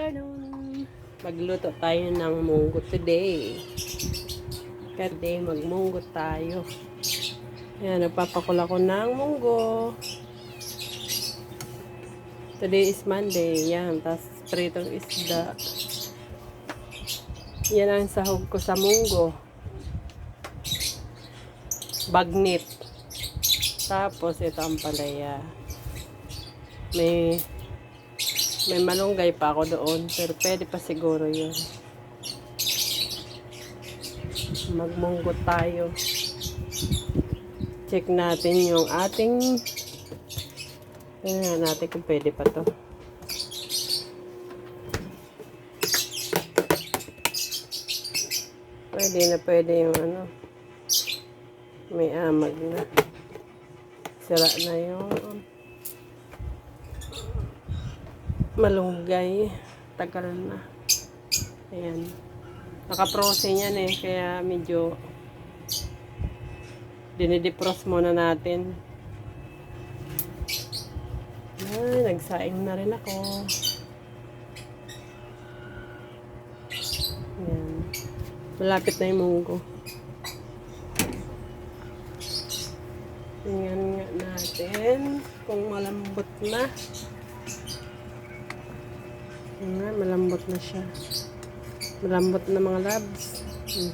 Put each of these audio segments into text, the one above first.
afternoon. Magluto tayo ng munggo today. Today, magmunggo tayo. Ayan, nagpapakula ko ng munggo. Today is Monday. Yan, tas pritong isda. Yan ang sahog ko sa munggo. Bagnit. Tapos, ito ang palaya. May may malunggay pa ako doon, pero pwede pa siguro yun. Magmunggo tayo. Check natin yung ating Tingnan natin kung pwede pa to. Pwede na pwede yung ano. May amag na. Sira na yung malunggay. Tagal na. Ayan. Naka-frozen yan eh. Kaya medyo dinidepros muna natin. Ay, nagsaing na rin ako. Ayan. Malapit na yung munggo. Tingnan nga natin kung malambot na. Ayan malambot na siya. Malambot na mga labs. Hmm.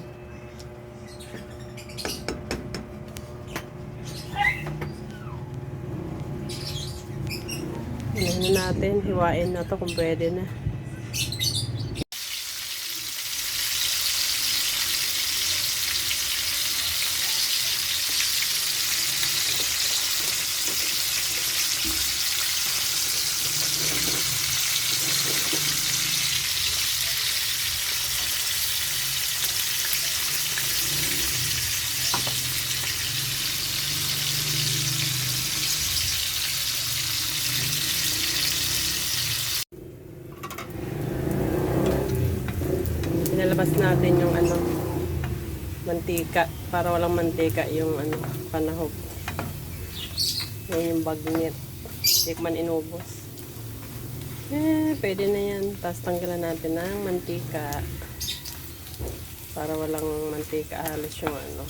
Tingnan na natin, hiwain na to kung pwede na. Pinalabas natin yung ano, mantika. Para walang mantika yung ano, panahog. Yan yung bagnet. Hindi ko man inubos. Eh, pwede na yan. Tapos tanggalan natin ng mantika. Para walang mantika halos yung ano.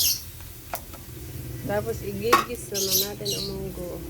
Tapos igigis na natin ang munggo.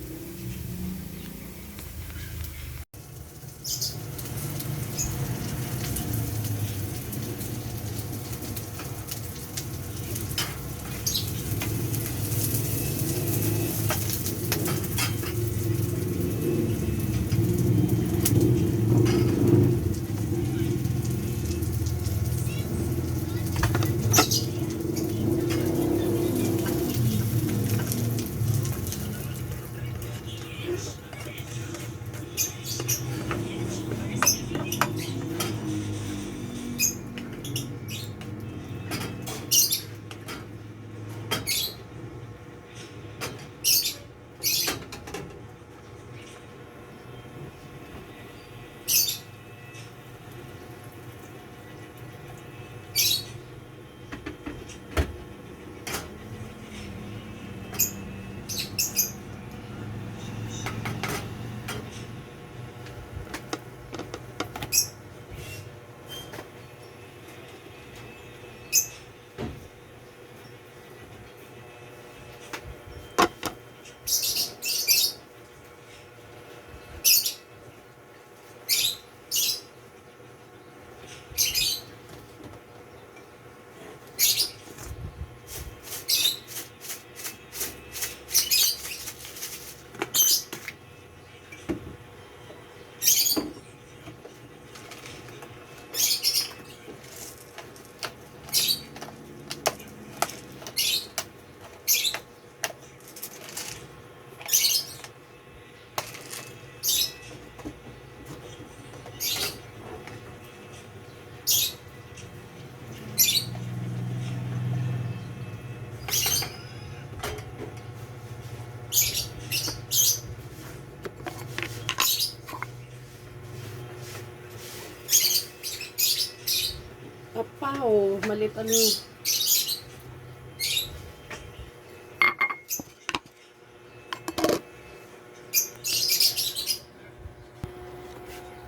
Apaw, malit ano.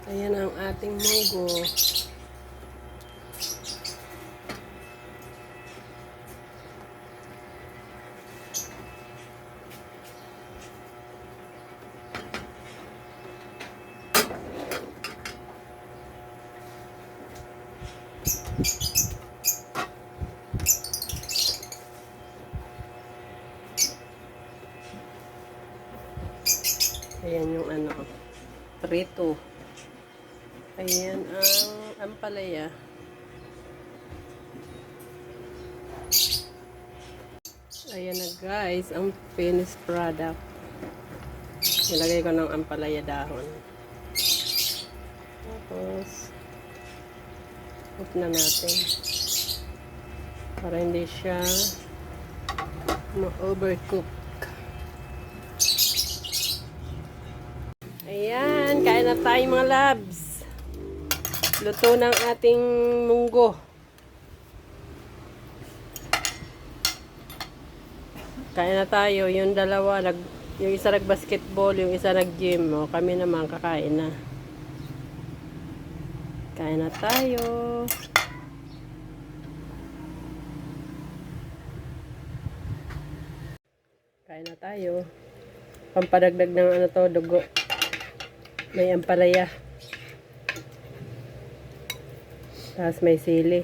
Ayan ang ating ating munggo. Ayan yung ano, prito. Ayan ang ampalaya. Ayan na guys, ang finished product. Nilagay ko ng ampalaya dahon. Tapos, off na natin. Para hindi siya ma-overcook. Ayan, kain na tayo mga labs. Luto ng ating munggo. Kain na tayo. Yung dalawa, nag, yung isa nag-basketball, yung isa nag-gym. O, kami naman kakain na. Kain na tayo. Kain na tayo. Pampadagdag ng ano to, dugo. May ampalaya. Tapos may sili.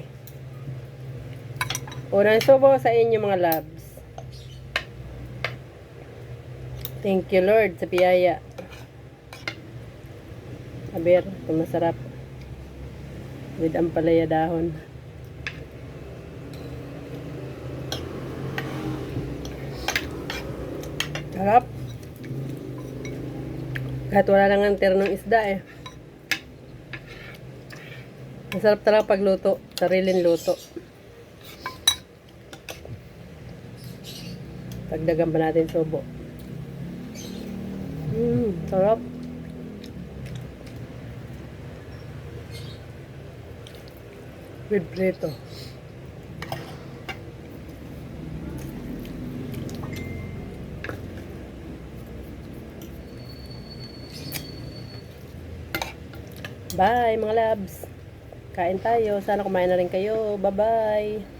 Unang subo sa inyo mga labs. Thank you Lord sa piyaya. Aber, masarap. With ampalaya dahon. Sarap. Kahit wala lang ang ternong isda eh. Masarap talaga pagluto. Sariling luto. Pagdagan pa natin subo. Mmm, sarap. With prito. Bye mga labs. Kain tayo. Sana kumain na rin kayo. Bye-bye.